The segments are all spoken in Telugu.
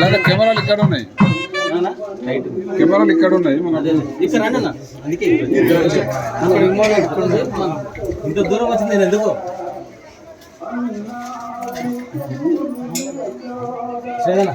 లేదా కెమెరాలు ఇక్కడ ఉన్నాయి. కెమెరాలు ఇక్కడ ఉన్నాయి మన ఇక్కడ అందుకే ఇంత దూరం వచ్చింది నేను ఎందుకు? సరేనా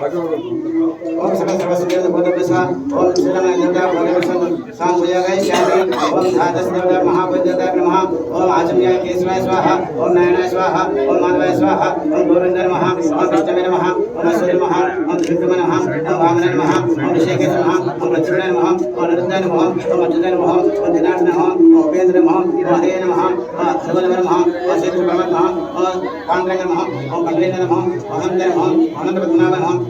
ओम सकल सर्वसिद्धि बोधपसा ओम श्रीराम देवता साम भुजगाय श्यामी ओम धातस देवता महाबोधता नमः ओम आचम्याय केशवाय स्वाहा ओम नयनाय स्वाहा ओम माधवाय स्वाहा ओम गोविंदाय नमः ओम कृष्णाय नमः ओम सूर्य नमः ओम धृतमाय नमः ओम वामनाय नमः ओम ऋषिकेश नमः ओम लक्ष्मणाय नमः ओम अनिरुद्धाय नमः ओम अच्युताय नमः ओम दिनाथ नमः ओम उपेंद्र नमः ओम हरे नमः ओम सबल नमः ओम सेतु नमः ओम पांडुरंग नमः ओम कंडलेन नमः ओम नमः अनंत पद्मनाभ नमः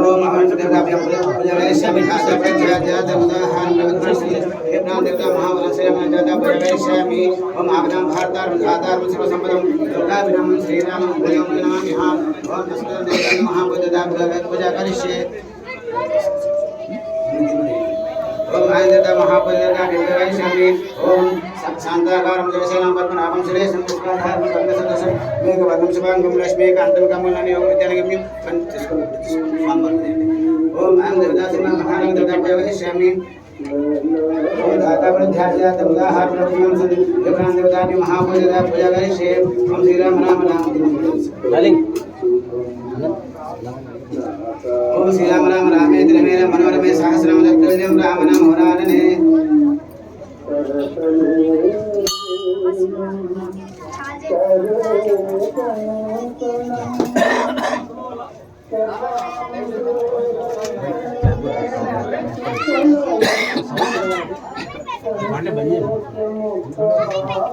ओम महादेवताभ्य प्रजवेश विकासभ्य जयदेवता हनुमंतस्य हेमनाथ देवता महावलस्य जयदेवता प्रजवेशमि ओम आगदं भारतार विधातार सर्व संपदम दुर्गा विनम श्रीराम भजम नमामि हाँ ओम दशरथ देवता महाबुद्धता भगवत पूजा करिष्ये ఓం ఆంజత మహాపంజత నిర్వైశ్యమి ఓం శాంతాకారం దేశనాం పద్మనాభం సురేశం పుష్పాధారం పద్మసదశం మేక పద్మం శుభాంగం లక్ష్మీకాంతం కమలని యోగ విద్యాలయం ఓం ఆంధ్రదాసిన మహానం దైవైశ్యమి ओम दाता प्रध्यास्या तमुदा हार प्रभुम सद विक्रांत देवता ने महापूजा पूजा करी शे हम श्री राम नाम नाम डालिंग ओम श्री राम राम रामे द्रमे मनोरमे सहस्र నాననే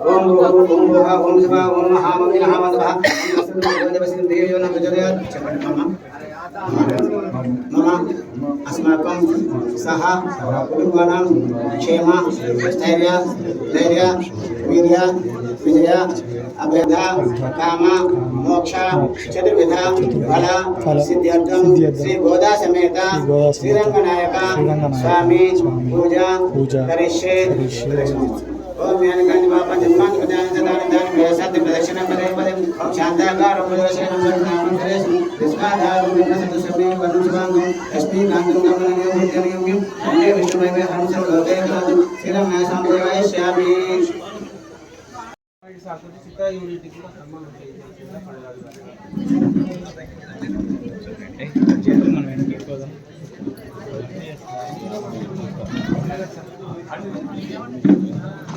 ओम भूः ओम भूः ओम शिवा ओम महामहिला महामदभः ओम वसुदेव देवसेन देवयो नमः जगयात् चपण्डमः अस्माकं सः कुटुम्बानां क्षेम स्थैर्य धैर्य वीर्य विजय अभेद काम मोक्ष चतुर्विध फल सिद्ध्यर्थम श्री गोदा समेत श्रीरंगनायक स्वामी पूजा पूजा करिष्ये ओम ज्ञान ज्ञान बापा जन्मान ज्ञान ज्ञान ज्ञान मेरे साथ प्रदक्षिणा करे पदे शांताकार ओम दर्शन नमः नाम करे विस्मा धारु विनस दुसमे वरुण सुभांग अस्ति नांगं गमन नियम जनियम यम वंदे विष्णुमय में हम सब लोके कलादु श्रीराम नाय सांप्रदाय श्यामी साकुति सीता यूनिटी को धर्म ए जेतु मन वेन के कोदम Thank you.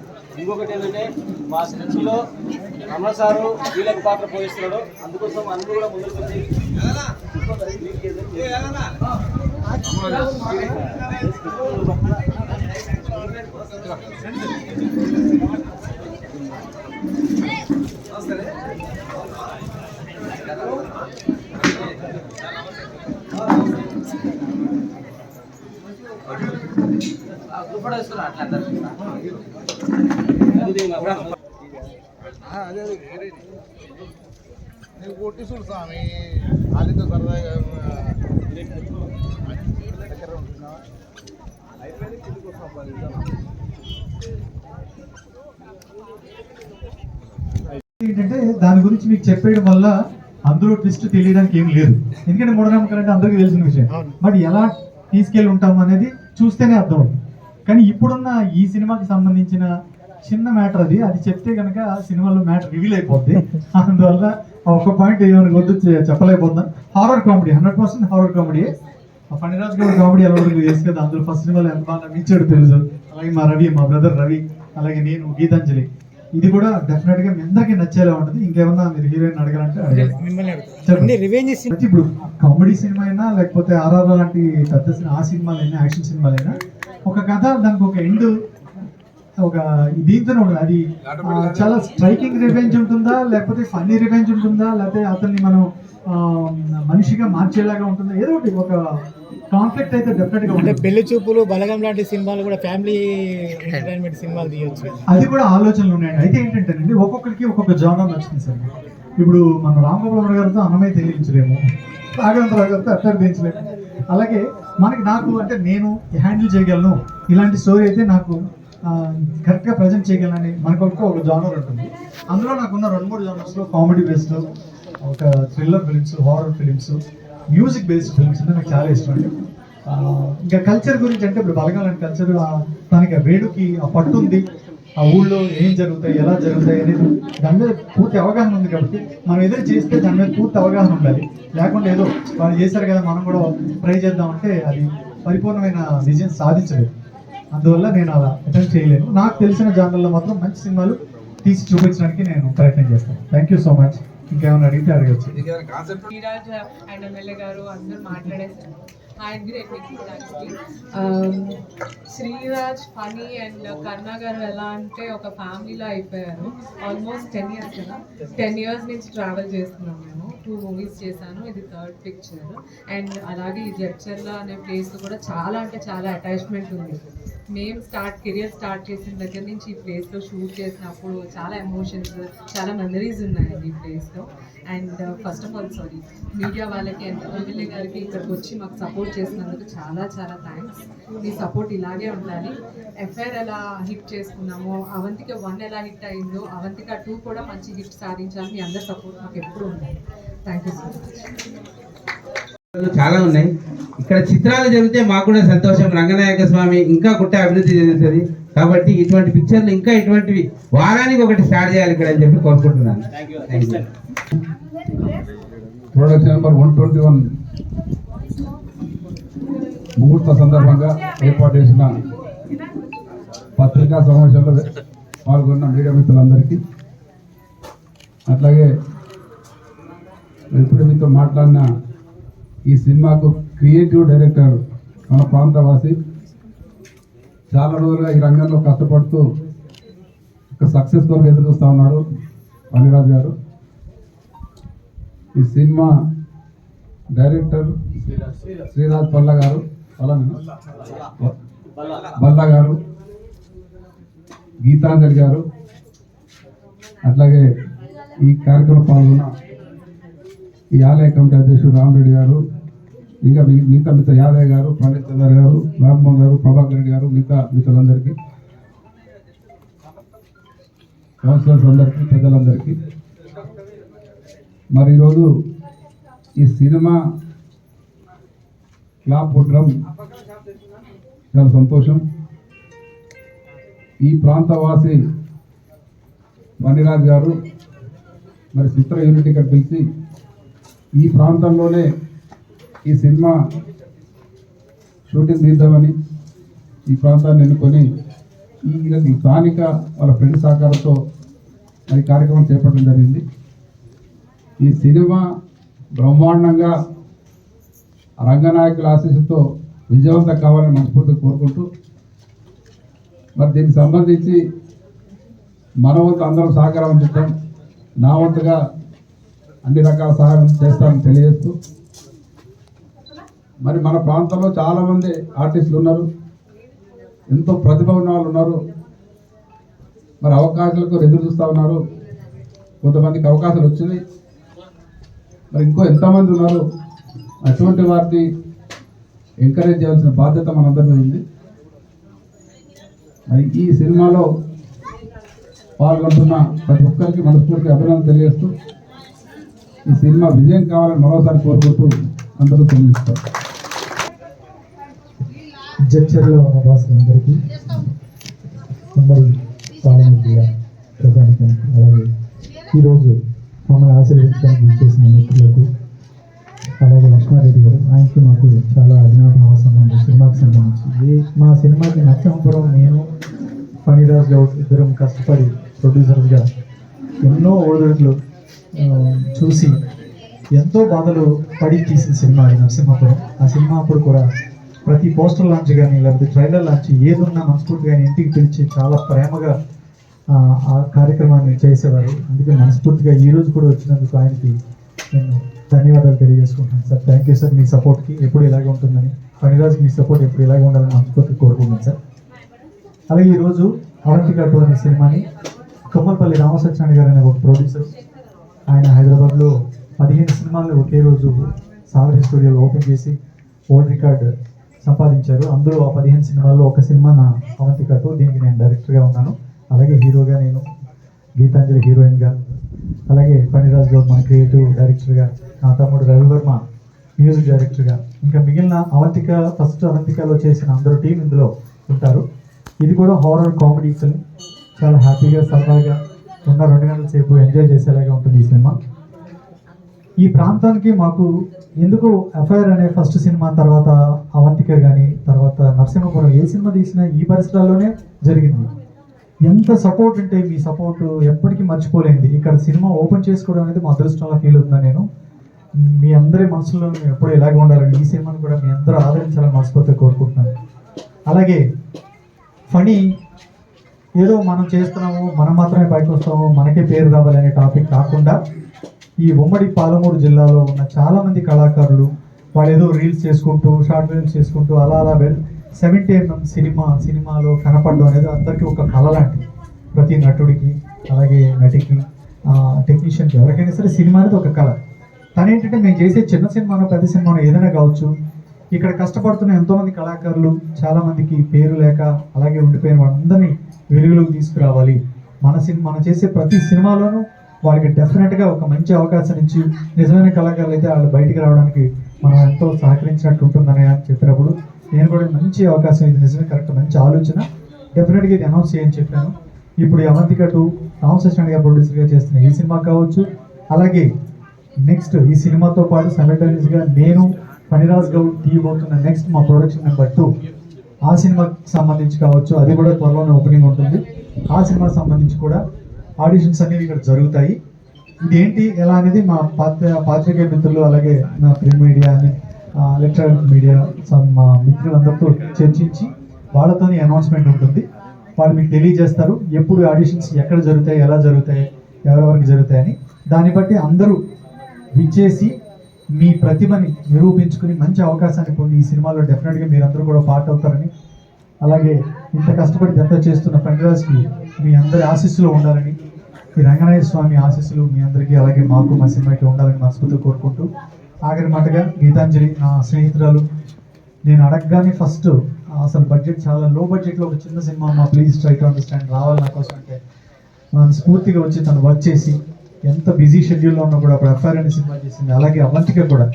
ఇంకొకటి ఏంటంటే మా స్కెచ్లో రమణ సారు కీలక పాత్ర పోషిస్తున్నాడు. అందుకోసం అందరూ కూడా ముందుకు వచ్చి నీకు కొట్టి చూడు స్వామి వాళ్ళతో సరదాగా దగ్గర ఉంటున్నావా ఏంటంటే దాని గురించి మీకు చెప్పేయడం వల్ల అందులో ట్విస్ట్ తెలియడానికి ఏం లేదు. ఎందుకంటే మూఢనమ్మకాలు అంటే అందరికీ తెలిసిన విషయం. బట్ ఎలా తీసుకెళ్ళి ఉంటాం అనేది చూస్తేనే అర్థం కానీ ఇప్పుడున్న ఈ సినిమాకి సంబంధించిన చిన్న మ్యాటర్ అది. అది చెప్తే కనుక సినిమాలో మ్యాటర్ రివీల్ అయిపోద్ది. అందువల్ల ఒక పాయింట్ ఏమైనా వద్దు చె- చెప్పలేకపోతున్నాం. Horror comedy hundred percent horror comedy Phaniraj గారు కామెడీ ఎలా ఉంటుంది చేసి కదా. అందులో ఫస్ట్ సినిమాలో ఎంత బాగా నమ్మించాడు తెలుసు. అలాగే మా రవి మా బ్రదర్ రవి అలాగే నేను గీతాంజలి. ఇది కూడా డెఫినెట్గా మీ అందరికీ నచ్చేలా ఉంటుంది. ఇంకేమన్నా మీరు హీరోయిన్ అడగాలంటే ఇప్పుడు కామెడీ సినిమా అయినా లేకపోతే ఆర్ఆర్ లాంటి పెద్ద ఆ సినిమాలైనా యాక్షన్ సినిమాలైనా ఒక కథ దానికి ఒక ఎండ్ ఒక దీంతోనే ఉండదు అది చాలా స్ట్రైకింగ్ రివెంజ్ ఉంటుందా? లేకపోతే ఫన్నీ రివెంజ్ ఉంటుందా? లేకపోతే అతన్ని మనం మనిషిగా మార్చేలాగా ఉంటుందా? ఏదో ఒకటి ఒక కాన్ఫ్లిక్ట్ అయితే డెఫినెట్గా అంటే ఉంటుంది. పెళ్ళి చూపులు బలగం లాంటి సినిమాలు కూడా ఫ్యామిలీ ఎంటర్టైన్మెంట్ సినిమాలు తీయొచ్చు అది కూడా ఆలోచనలు ఉన్నాయండి. అయితే ఏంటంటేనండి ఒక్కొక్కరికి ఒక్కొక్క జానం నచ్చింది సార్. ఇప్పుడు మన రామగోపాల్ గారితో అన్నమే తెలియించలేము రాఘవేంద్ర గారితో అట్టర్ తీయించలేము అలాగే మనకి నాకు అంటే నేను హ్యాండిల్ చేయగలను. ఇలాంటి స్టోరీ అయితే నాకు కరెక్ట్గా ప్రజెంట్ చేయగలనని మనకు ఒక జానర్ ఉంటుంది. అందులో నాకున్న రెండు మూడు జానర్స్లో కామెడీ బేస్డ్ ఒక thriller films horror films music based films అంటే నాకు చాలా ఇష్టం అండి. ఇంకా కల్చర్ గురించి అంటే ఇప్పుడు బలగాలని కల్చర్ తనకి ఆ వేడుకి ఆ పట్టు ఉంది. ఆ ఊళ్ళో ఏం జరుగుతాయి ఎలా జరుగుతాయి అనేది దాని మీద పూర్తి అవగాహన ఉంది కాబట్టి మనం ఏదైనా చేస్తే దాని మీద పూర్తి అవగాహన ఉండాలి. లేకుండా ఏదో వాళ్ళు చేశారు కదా మనం కూడా ట్రై చేద్దాం అంటే అది పరిపూర్ణమైన విజయం సాధించలేదు. అందువల్ల నేను అలా అటెంప్ట్ చేయలేను. నాకు తెలిసిన జానర్లో మాత్రం మంచి సినిమాలు తీసి చూపించడానికి నేను ప్రయత్నం చేస్తాను. థ్యాంక్ యూ సో మచ్ ఇంకేమైనా అడిగితే అడగచ్చు. శ్రీరాజ్ అండ్ ఎమ్మెల్యే గారు అందరూ మాట్లాడేసారు ఆయన great actually Sriraj Phani and Karna గారు ఎలా అంటే ఒక ఫ్యామిలీలో అయిపోయారు. ఆల్మోస్ట్ టెన్ ఇయర్స్ కదా. టెన్ ఇయర్స్ నుంచి ట్రావెల్ చేస్తున్నాం మేము. టూ మూవీస్ చేశాను. ఇది థర్డ్ పిక్చర్ అండ్ అలాగే ఈ జడ్చర్ల అనే ప్లేస్ కూడా చాలా అంటే చాలా అటాచ్మెంట్ ఉంది. మేము స్టార్ట్ కెరియర్ స్టార్ట్ చేసిన దగ్గర నుంచి ఈ ప్లేస్లో షూట్ చేసినప్పుడు చాలా ఎమోషన్స్ చాలా మెమరీస్ ఉన్నాయండి ఈ ప్లేస్లో and first of all sorry media వాళ్ళకి అండ్ ఎమ్మెల్యే గారికి ఇక్కడికి వచ్చి మాకు సపోర్ట్ చేసినందుకు చాలా చాలా థ్యాంక్స్ మీ సపోర్ట్ ఇలాగే ఉండాలి. ఎఫ్ఐఆర్ ఎలా హిట్ చేసుకున్నామో అవంతిక వన్ ఎలా హిట్ అయిందో అవంతిక టూ కూడా మంచి హిట్ సాధించాలి మీ అందరి సపోర్ట్ మాకు ఎప్పుడు ఉండాలి. థ్యాంక్ యూ సో మచ్ చాలా ఉన్నాయి. ఇక్కడ చిత్రాలు జరిగితే మాకు కూడా సంతోషం. రంగనాయక స్వామి ఇంకా గుట్ట అభివృద్ధి చెందుతుంది. కాబట్టి ఇటువంటి పిక్చర్లు ఇంకా ఇటువంటివి వారానికి ఒకటి స్టార్ట్ చేయాలి ఇక్కడ అని చెప్పి కోరుకుంటున్నాను. Production number one twenty one ముహూర్త సందర్భంగా ఏర్పాటు చేసిన పత్రికా సమావేశంలో పాల్గొన్న మీడియా మిత్రులందరికీ అట్లాగే ఇప్పుడు మీతో మాట్లాడిన ఈ సినిమాకు క్రియేటివ్ డైరెక్టర్ మన ప్రాంతవాసి చాలా రోజులుగా ఈ రంగంలో కష్టపడుతూ ఒక సక్సెస్ కొరకు ఎదురు చూస్తూ ఉన్నారు అనిరాజ్ గారు ఈ సినిమా డైరెక్టర్ శ్రీరాజ్ పల్ల గారు పల్లనేనా? బల్లా గారు గీతాంజలి గారు అట్లాగే ఈ కార్యక్రమం పాల్గొన్న ఈ ఆలయ కమిటీ అధ్యక్షుడు రామరెడ్డి గారు ఇంకా మీ- మిగతా మిత్ర యాదయ్య గారు పండిత్ చందర్ గారు రామ్మోహన్ గారు ప్రభాకర్ రెడ్డి గారు మిగతా మిత్రులందరికీ కౌన్సిలర్స్ అందరికీ పెద్దలందరికీ మరి ఈరోజు ఈ సినిమా క్లాప్ పుట్టడం చాలా సంతోషం. ఈ ప్రాంతవాసి వనిరాజ్ గారు మరి చిత్ర యూనిట్ ఇక్కడ పిలిచి ఈ ప్రాంతంలోనే ఈ సినిమా షూటింగ్ తీద్దామని ఈ ప్రాంతాన్ని ఎన్నుకొని ఈ ఈ స్థానిక వాళ్ళ ఫ్రెండ్ సహకారంతో మరి కార్యక్రమం చేపట్టడం జరిగింది. ఈ సినిమా బ్రహ్మాండంగా రంగనాయకుల ఆశీస్సుతో విజయవంతం కావాలని మనస్ఫూర్తిగా కోరుకుంటూ మరి దీనికి సంబంధించి మన వంతు అందరం సహకారం అందిస్తాం. నా వంతుగా అన్ని రకాల సహాయం చేస్తామని తెలియజేస్తూ మరి మన ప్రాంతంలో చాలామంది ఆర్టిస్టులు ఉన్నారు ఎంతో ప్రతిభ ఉన్న వాళ్ళు ఉన్నారు మరి అవకాశాలకు ఎదురు చూస్తూ ఉన్నారు కొంతమందికి అవకాశాలు వచ్చినాయి మరి ఇంకో ఎంతమంది ఉన్నారు అటువంటి వారిని ఎంకరేజ్ చేయాల్సిన బాధ్యత మనందరి మీద ఉంది. మరి ఈ సినిమాలో పాల్గొంటున్న ప్రతి ఒక్కరికి మనస్ఫూర్తి అభినందన తెలియజేస్తూ ఈ సినిమా విజయం కావాలని మరోసారి కోరుకుంటూ అందరూ తెలియజేస్తారు. జడ్చర్లో ఉన్న వాసులందరికీ ఉమ్మడి ప్రధానికానికి అలాగే ఈరోజు మమ్మల్ని ఆశీర్వదించడానికి చేసిన మిత్రులకు అలాగే లక్ష్మారెడ్డి గారు ఆయనకి మాకు చాలా అభినందన సంబంధం సినిమాకి సంబంధించి ఏ మా సినిమాకి నరసింహపురం నేను ఫణిరాజ్ గౌడ్ ఇద్దరం కష్టపడి ప్రొడ్యూసర్గా ఎన్నో ఓడిట్లు చూసి ఎంతో బాధలు పడి తీసిన సినిమా అది నరసింహపురం. ఆ సినిమా అప్పుడు కూడా ప్రతి పోస్టర్ లాంచ్ కానీ లేకపోతే ట్రైలర్ లాంచ్ ఏదున్నా మనస్ఫూర్తిగా కానీ ఇంటికి పిలిచి చాలా ప్రేమగా ఆ, కార్యక్రమాన్ని చేసేవారు. అందుకే మనస్ఫూర్తిగా ఈ రోజు కూడా వచ్చినందుకు ఆయనకి నేను ధన్యవాదాలు తెలియజేసుకుంటున్నాను. సార్ థ్యాంక్ యూ సార్ మీ సపోర్ట్కి ఎప్పుడు ఇలాగే ఉంటుందని. ఫణిరాజ్ మీ సపోర్ట్ ఎప్పుడు ఇలాగే ఉండాలని మనస్ఫూర్తి కోరుకుంటున్నాను సార్. అలాగే ఈరోజు అవంతిక టూ అనే సినిమాని కొమ్మలపల్లి రామసత్యనారాయణ గారు అనే ఒక ప్రొడ్యూసర్ ఆయన హైదరాబాద్లో పదిహేను సినిమాలను ఒకే రోజు సాగర్ స్టూడియోలో ఓపెన్ చేసి వరల్డ్ రికార్డ్ సంపాదించారు. అందులో ఆ పదిహేను సినిమాల్లో ఒక సినిమా నా అవంతిక టూ దీనికి నేను డైరెక్టర్గా ఉన్నాను. అలాగే హీరోగా నేను గీతాంజలి హీరోయిన్గా అలాగే పనిరాజ్ గౌడ్ మన క్రియేటివ్ డైరెక్టర్గా నా తమ్ముడు రవివర్మ మ్యూజిక్ డైరెక్టర్గా ఇంకా మిగిలిన అవంతిక ఫస్ట్ అవంతికలో చేసిన అందరూ టీం ఇందులో ఉంటారు. ఇది కూడా హారర్ కామెడీ ఫిల్మ్. చాలా హ్యాపీగా సరదాగా ఉన్న రెండు గంటల సేపు ఎంజాయ్ చేసేలాగా ఉంటుంది ఈ సినిమా. ఈ ప్రాంతానికి మాకు ఎందుకు ఎఫ్ఐఆర్ అనే ఫస్ట్ సినిమా తర్వాత అవంతిక కానీ తర్వాత నరసింహపురం ఏ సినిమా తీసినా ఈ పరిసరాల్లోనే జరిగింది. ఎంత సపోర్ట్ అంటే మీ సపోర్ట్ ఎప్పటికీ మర్చిపోలేంది ఇక్కడ సినిమా ఓపెన్ చేసుకోవడం అనేది మా అదృష్టంగా ఫీల్ అవుతున్నాను నేను. మీ అందరి మనసులో మేము ఎప్పుడు ఇలాగే ఉండాలని ఈ సినిమాని కూడా మీ అందరూ ఆదరించాలని మనస్ఫూర్తిగా కోరుకుంటున్నాను. అలాగే ఫనీ ఏదో మనం చేస్తున్నాము మనం మాత్రమే బయటకు వస్తాము మనకే పేరు రావాలి అనే టాపిక్ కాకుండా ఈ ఉమ్మడి పాలమూరు జిల్లాలో ఉన్న చాలామంది కళాకారులు వాళ్ళు ఏదో రీల్స్ చేసుకుంటూ షార్ట్ ఫిల్మ్స్ చేసుకుంటూ అలా అలా వెల్ సెవెంటీ ఎంఎం సినిమా సినిమాలో కనపడడం అనేది అందరికీ ఒక కళ లాంటిది. ప్రతి నటుడికి అలాగే నటికి టెక్నీషియన్కి ఎవరికైనా సరే సినిమా అనేది ఒక కళ. తను ఏంటంటే మేము చేసే చిన్న సినిమానో పెద్ద సినిమానో ఏదైనా కావచ్చు ఇక్కడ కష్టపడుతున్న ఎంతోమంది కళాకారులు చాలామందికి పేరు లేక అలాగే ఉండిపోయిన వాళ్ళందరినీ వెలుగులోకి తీసుకురావాలి. మన సినిమా మనం చేసే ప్రతి సినిమాలోనూ వాళ్ళకి డెఫినెట్గా ఒక మంచి అవకాశం ఇచ్చి నిజమైన కళాకారులు అయితే వాళ్ళు బయటికి రావడానికి మనం ఎంతో సహకరించినట్టు ఉంటుందని అని చెప్పినప్పుడు నేను కూడా మంచి అవకాశం ఇది నిజమే కరెక్ట్ మంచి ఆలోచన. డెఫినెట్గా ఇది అనౌన్స్ చేయని చెప్పాను. ఇప్పుడు అవంతిక టూ రామ్ గారు ప్రొడ్యూసర్గా చేస్తున్న ఈ సినిమా కావచ్చు. అలాగే నెక్స్ట్ ఈ సినిమాతో పాటు simultaneous గా నేను ఫణిరాజ్ గౌడ్ తీయబోతున్న నెక్స్ట్ మా ప్రొడక్షన్ నెంబర్ టూ ఆ సినిమాకి సంబంధించి కావచ్చు అది కూడా త్వరలోనే ఓపెనింగ్ ఉంటుంది. ఆ సినిమాకి సంబంధించి కూడా ఆడిషన్స్ అనేవి ఇక్కడ జరుగుతాయి. ఇదేంటి ఎలా అనేది మా పాత్ర పాత్రికేయ మిత్రులు అలాగే మా ప్రింట్ మీడియా అని ఎలక్ట్రానిక్ మీడియా మా మిత్రులందరితో చర్చించి వాళ్ళతోని అనౌన్స్మెంట్ ఉంటుంది. వాళ్ళు మీకు తెలియజేస్తారు ఎప్పుడు ఆడిషన్స్ ఎక్కడ జరుగుతాయి ఎలా జరుగుతాయి ఎవరెవరికి జరుగుతాయని. దాన్ని బట్టి అందరూ విచ్చేసి మీ ప్రతిభని నిరూపించుకుని మంచి అవకాశాన్ని పొంది ఈ సినిమాలో డెఫినెట్గా మీరందరూ కూడా పార్ట్ అవుతారని. అలాగే ఇంత కష్టపడి దత్త చేస్తున్న ఫండ్రాజ్కి మీ అందరి ఆశీస్సులు ఉండాలని ఈ రంగనాయ స్వామి ఆశీస్సులు మీ అందరికీ అలాగే మాకు మా సినిమాకి ఉండాలని మనస్ఫూర్తిగా కోరుకుంటూ ఆఖరి మాటగా గీతాంజలి నా స్నేహితురాలు నేను అడగగానే ఫస్ట్ అసలు బడ్జెట్ చాలా లో బడ్జెట్లో ఒక చిన్న సినిమా మా ప్లీజ్ ట్రై టు అండర్స్టాండ్ రావాలి నా కోసం అంటే స్ఫూర్తిగా వచ్చి తను వర్క్ చేసి ఎంత బిజీ షెడ్యూల్లో ఉన్నా కూడా అప్పుడు ఎఫ్ఆర్ అనే సినిమా చేసింది. అలాగే అవంతిక కూడా.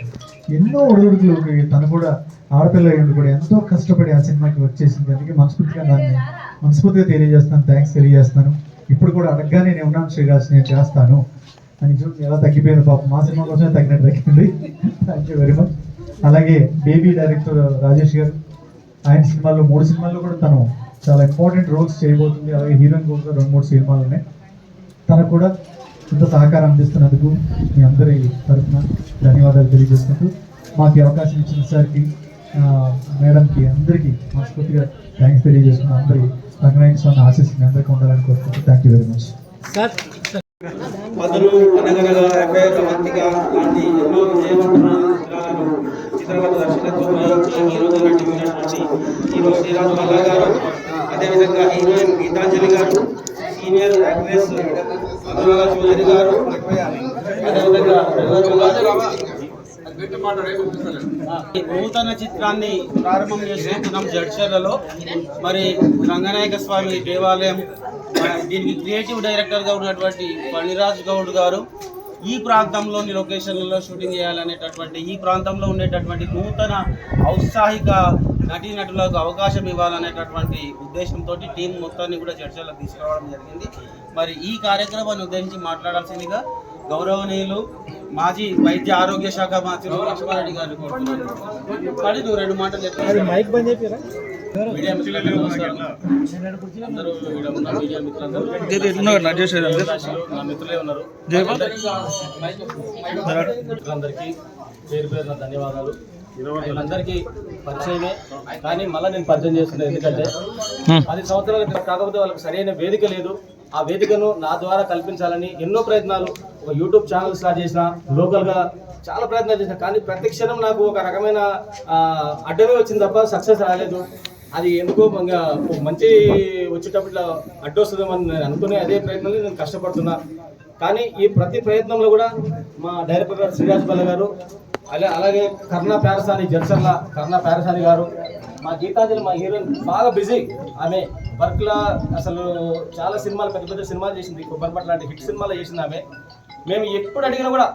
ఎన్నో ఒడిదుడుకులు తను కూడా ఆడపిల్ల అయ్యుండి కూడా ఎంతో కష్టపడి ఆ సినిమాకి వచ్చేసింది. అందుకే మనస్ఫూర్తిగా దాన్ని మనస్ఫూర్తిగా తెలియజేస్తాను థ్యాంక్స్ తెలియజేస్తాను ఇప్పుడు కూడా అడగగానే నేను ఉన్నాను శ్రీరాజ్ నేను చేస్తాను. అని చూసి ఎలా తగ్గిపోయింది పాపం. మా సినిమా కోసమే తగ్గినట్టు తగ్గింది. థ్యాంక్ యూ వెరీ మచ్ అలాగే బేబీ డైరెక్టర్ రాజేష్ గారు ఆయన సినిమాల్లో మూడు సినిమాల్లో కూడా తను చాలా ఇంపార్టెంట్ రోల్స్ చేయబోతుంది. అలాగే హీరోయిన్ కూడా రెండు మూడు సినిమాలు ఉన్నాయి. తనకు కూడా ఇంత సహకారం అందిస్తున్నందుకు మీ అందరి తరఫున ధన్యవాదాలు తెలియజేసుకుంటూ మాకు ఈ అవకాశం ఇచ్చిన సార్కి ఆ, మేడంకి అందరికీ మనస్ఫూర్తిగా థ్యాంక్స్ తెలియజేసుకున్నాం అందరి రంగనాయక స్వామి ఆశీస్సు మీ అందరికీ ఉండాలని కోరుకుంటూ thank you very much Anaganaga FIR Avantika లాంటి ఎన్నో విజయవంతమైన చిత్రపట దర్శకత్వం నటించినటువంటి హీరో శ్రీరామ్ మల్లా గారు అదేవిధంగా హీరోయిన్ గీతాంజలి గారు సీనియర్ యాక్ట్రెస్ చౌదరి గారు అదేవిధంగా ఈ నూతన చిత్రాన్ని ప్రారంభం చేసుకుంటున్నాం జడ్చర్లలో. మరి రంగనాయక స్వామి దేవాలయం దీనికి క్రియేటివ్ డైరెక్టర్గా ఉన్నటువంటి ఫణిరాజ్ గౌడ్ గారు ఈ ప్రాంతంలోని లొకేషన్లలో షూటింగ్ చేయాలనేటటువంటి ఈ ప్రాంతంలో ఉండేటటువంటి నూతన ఔత్సాహిక నటీనటులకు అవకాశం ఇవ్వాలనేటటువంటి ఉద్దేశంతో టీం మొత్తాన్ని కూడా చర్చలకు తీసుకురావడం జరిగింది. మరి ఈ కార్యక్రమాన్ని ఉద్దేశించి మాట్లాడాల్సిందిగా గౌరవనీయులు మాజీ వైద్య ఆరోగ్య శాఖ మంత్రులు లక్ష్మారెడ్డి గారిని కోరుతున్నాను. నువ్వు రెండు మాటలు మిత్రులే ఉన్నారు. పేరు పేరున ధన్యవాదాలు. వీళ్ళందరికీ పరిచయమే. కానీ మళ్ళీ నేను పరిచయం చేస్తున్నాను ఎందుకంటే పది సంవత్సరాల క్రితం కాకపోతే వాళ్ళకి సరైన వేదిక లేదు. ఆ వేదికను నా ద్వారా కల్పించాలని ఎన్నో ప్రయత్నాలు ఒక యూట్యూబ్ ఛానల్ స్టార్ట్ చేసిన లోకల్గా చాలా ప్రయత్నాలు చేసిన. కానీ ప్రతి క్షణం నాకు ఒక రకమైన అడ్డమే వచ్చింది తప్ప సక్సెస్ రాలేదు. అది ఎందుకో మంచి వచ్చేటప్పుడు అడ్డు వస్తుందేమని నేను అనుకునే అదే ప్రయత్నంలో నేను కష్టపడుతున్నా. కానీ ఈ ప్రతి ప్రయత్నంలో కూడా మా డైరెక్టర్ గారు శ్రీరాజ్ బల్ల గారు అలా అలాగే కర్ణ ప్యారసాని జల్సర్ల కర్ణ ప్యారసాని గారు మా గీతాంజలి మా హీరోయిన్ బాగా బిజీ. ఆమె వర్క్లో అసలు చాలా సినిమాలు పెద్ద పెద్ద సినిమాలు చేసింది. కొబ్బరిపట్ల లాంటి హిట్ సినిమాలు చేసింది ఆమె. మేము ఎప్పుడు అడిగినా కూడా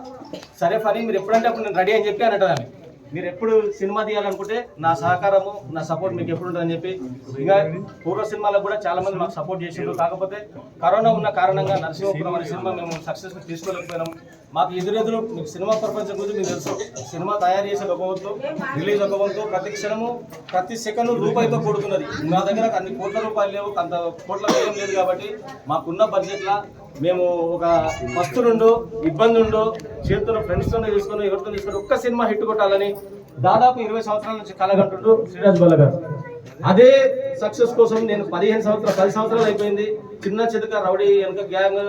సరే ఫనీ మీరు ఎప్పుడంటే అప్పుడు నేను రెడీ అని చెప్పి అని ఆమె. మీరు ఎప్పుడు సినిమా తీయాలనుకుంటే నా సహకారము నా సపోర్ట్ మీకు ఎప్పుడు ఉంటుందని చెప్పి. ఇంకా పూర్వ సినిమాలకు కూడా చాలా మంది మాకు సపోర్ట్ చేసిండ్రు. కాకపోతే కరోనా ఉన్న కారణంగా నరసింహపురం అనే సినిమా మేము సక్సెస్ తీసుకోలేకపోయినాం. మాకు ఎదురెదురు మీకు సినిమా ప్రపంచం గురించి మీకు తెలుసు. సినిమా తయారు చేసే ఒక రిలీజ్ ఒక ప్రతి క్షణము ప్రతి సెకండ్ రూపాయితో కూడుతున్నది మా దగ్గర అన్ని కోట్ల రూపాయలు లేవు అంత కోట్ల వ్యయం లేదు కాబట్టి మాకున్న బడ్జెట్లా మేము ఒక మస్తు నుండు ఇబ్బంది ఉండు చేతున్న ఫ్రెండ్స్తో తీసుకొని ఎవరితో తీసుకొని ఒక్క సినిమా హిట్ కొట్టాలని దాదాపు ఇరవై సంవత్సరాల నుంచి కలగంటుండ్రు శ్రీరాజ్ బల్ల గారు అదే సక్సెస్ కోసం నేను పదిహేను సంవత్సరాలు పది సంవత్సరాలు అయిపోయింది. చిన్న చితక రౌడీ వెనక గ్యాంగ్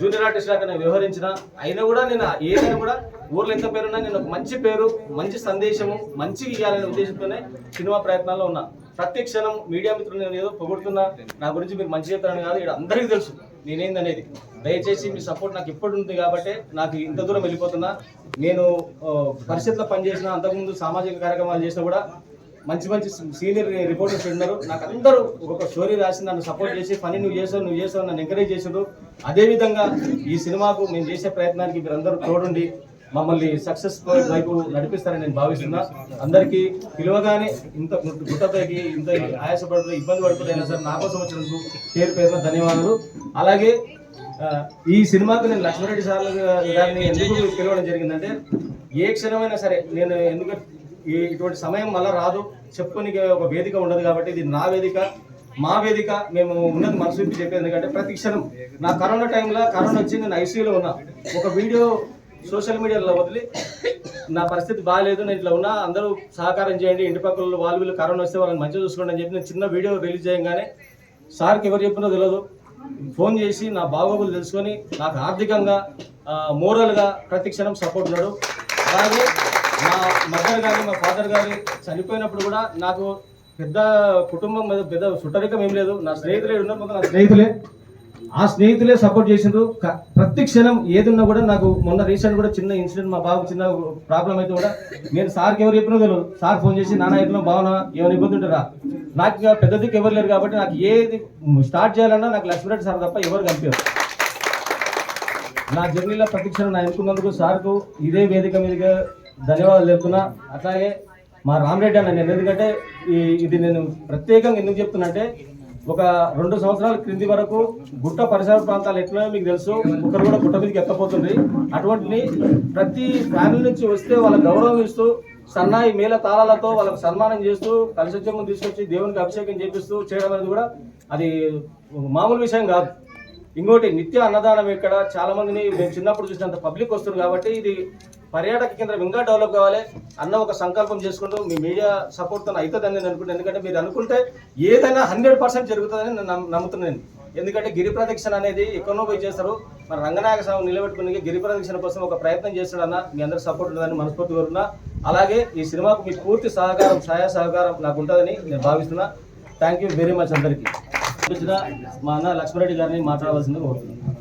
జూనియర్ ఆర్టిస్ట్ లాగా నేను వ్యవహరించిన. అయినా కూడా నేను ఏదైనా కూడా ఊర్లో ఎంత పేరున్నా నేను ఒక మంచి పేరు మంచి సందేశము మంచి ఇవ్వాలనే ఉద్దేశంతోనే సినిమా ప్రయత్నాల్లో ఉన్నా. ప్రతి క్షణం మీడియా మిత్రులు నేను ఏదో పొగుడుతున్నా. నా గురించి మీరు మంచి చెప్తారని కాదు ఇక్కడ అందరికీ తెలుసు నేనేందనేది దయచేసి మీ సపోర్ట్ నాకు ఇప్పుడు ఉంది కాబట్టి నాకు ఇంత దూరం వెళ్ళిపోతున్నా. నేను ఆ, పరిషత్లో పనిచేసిన అంతకుముందు సామాజిక కార్యక్రమాలు చేసినా కూడా మంచి మంచి సీనియర్ రిపోర్టర్స్ ఉన్నారు. నాకు అందరూ ఒక స్టోరీ రాసి నన్ను సపోర్ట్ చేసి పని నువ్వు చేసావు నువ్వు చేసావు నన్ను ఎంకరేజ్ చేసారు అదేవిధంగా ఈ సినిమాకు మేము చేసే ప్రయత్నానికి మీరందరూ తోడుండి మమ్మల్ని సక్సెస్ వైపు నడిపిస్తారని నేను భావిస్తున్నా. అందరికీ పిలవగానే ఇంత గుట్టపైకి ఇంత ఆయాసపడుతున్న ఇబ్బంది పడుతుందైనా సరే నా కోసం వచ్చినందుకు పేరు పేరున ధన్యవాదాలు. అలాగే ఈ సినిమాకు నేను లక్ష్మారెడ్డి సార్ గారిని ఎందుకు పిలవడం జరిగిందంటే ఏ క్షణమైనా సరే నేను ఎందుకు ఈ- ఇటువంటి సమయం మళ్ళీ రాదు. చెప్పుకునే ఒక వేదిక ఉండదు కాబట్టి ఇది నా వేదిక మా వేదిక. మేము ఉన్నది మనసు చెప్పేది ఎందుకంటే ప్రతి క్షణం నా కరోనా టైంలో కరోనా వచ్చి నేను ఐసీయూలో ఉన్నా. ఒక వీడియో సోషల్ మీడియాలో వదిలి నా పరిస్థితి బాగాలేదు నేను ఇట్లా ఉన్నా అందరూ సహకారం చేయండి ఇంటి పక్కల వాళ్ళు వీళ్ళు కరోనా వస్తే వాళ్ళని మంచిగా చూసుకోండి అని చెప్పి నేను చిన్న వీడియో రిలీజ్ చేయగానే సార్కి ఎవరు చెప్పినో తెలియదు ఫోన్ చేసి నా బాగోగులు తెలుసుకొని నాకు ఆర్థికంగా మోరల్గా ప్రతి క్షణం సపోర్ట్ ఉన్నాడు. అలాగే మా మదర్ గారి మా ఫాదర్ గారి చనిపోయినప్పుడు కూడా నాకు పెద్ద కుటుంబం మీద పెద్ద సుట్టరికం ఏం లేదు. నా స్నేహితులే ఉన్నారు నా స్నేహితులే. ఆ స్నేహితులే సపోర్ట్ చేసిండ్రు. క- ప్రతి క్షణం ఏది కూడా నాకు మొన్న రీసెంట్ కూడా చిన్న ఇన్సిడెంట్ మా బాబు చిన్న ప్రాబ్లం అయితే కూడా నేను సార్కి ఎవరు చెప్పినా తెలియదు. సార్ ఫోన్ చేసి నాన్న ఎట్లా బాగున్నా ఏమైనా ఇబ్బంది ఉంటారా నాకు ఇక పెద్ద దిక్కు ఎవరు లేరు కాబట్టి నాకు ఏది స్టార్ట్ చేయాలన్నా నాకు లక్ష్మీరెడ్డి సార్ తప్ప ఎవరు కనిపించారు. నా జర్నీలో ప్రతి క్షణం నా ఎన్నుకున్నందుకు సార్కు ఇదే వేదిక మీదుగా ధన్యవాదాలు చెప్తున్నా. అట్లాగే మా రామరెడ్డి అన్న నేను ఎందుకంటే ఈ ఇది నేను ప్రత్యేకంగా ఎందుకు చెప్తున్నంటే ఒక రెండు సంవత్సరాల క్రింది వరకు గుట్ట పరిసర ప్రాంతాలు ఎట్లా మీకు తెలుసు ఒకరు కూడా గుట్ట మీదకి ఎక్కపోతుంది అటువంటిని ప్రతి ఫ్యామిలీ నుంచి వస్తే వాళ్ళ గౌరవం ఇస్తూ సన్నాయి మేళ తాళాలతో వాళ్ళకు సన్మానం చేస్తూ కలిసొచ్చమ్మను తీసుకొచ్చి దేవునికి అభిషేకం చేపిస్తూ చేయడం అనేది కూడా అది మామూలు విషయం కాదు. ఇంకోటి నిత్య అన్నదానం ఇక్కడ చాలా మందిని మేము చిన్నప్పుడు చూసినంత పబ్లిక్ వస్తుంది కాబట్టి ఇది పర్యాటక కేంద్రం ఇంకా డెవలప్ కావాలి అన్న ఒక సంకల్పం చేసుకుంటూ మీ మీడియా సపోర్ట్తో అవుతుందని నేను అనుకుంటాను ఎందుకంటే మీరు అనుకుంటే ఏదైనా హండ్రెడ్ పర్సెంట్ జరుగుతుందని నేను నమ్ముతున్నాను ఎందుకంటే గిరి ప్రదక్షిణ అనేది ఎక్కడో పోయి చేస్తారు. మన రంగనాయక స్వామి నిలబెట్టుకుని గిరి ప్రదక్షిణ కోసం ఒక ప్రయత్నం చేస్తాడు అన్న మీ అందరి సపోర్ట్ ఉంటుందని మనస్ఫూర్తి కోరుతున్నా. అలాగే ఈ సినిమాకు మీ పూర్తి సహకారం సహాయ సహకారం నాకు ఉంటుందని నేను భావిస్తున్నా. థ్యాంక్ యూ వెరీ మచ్ అందరికీ. మా అన్న లక్ష్మారెడ్డి గారిని మాట్లాడవలసింది కోరుతున్నాను.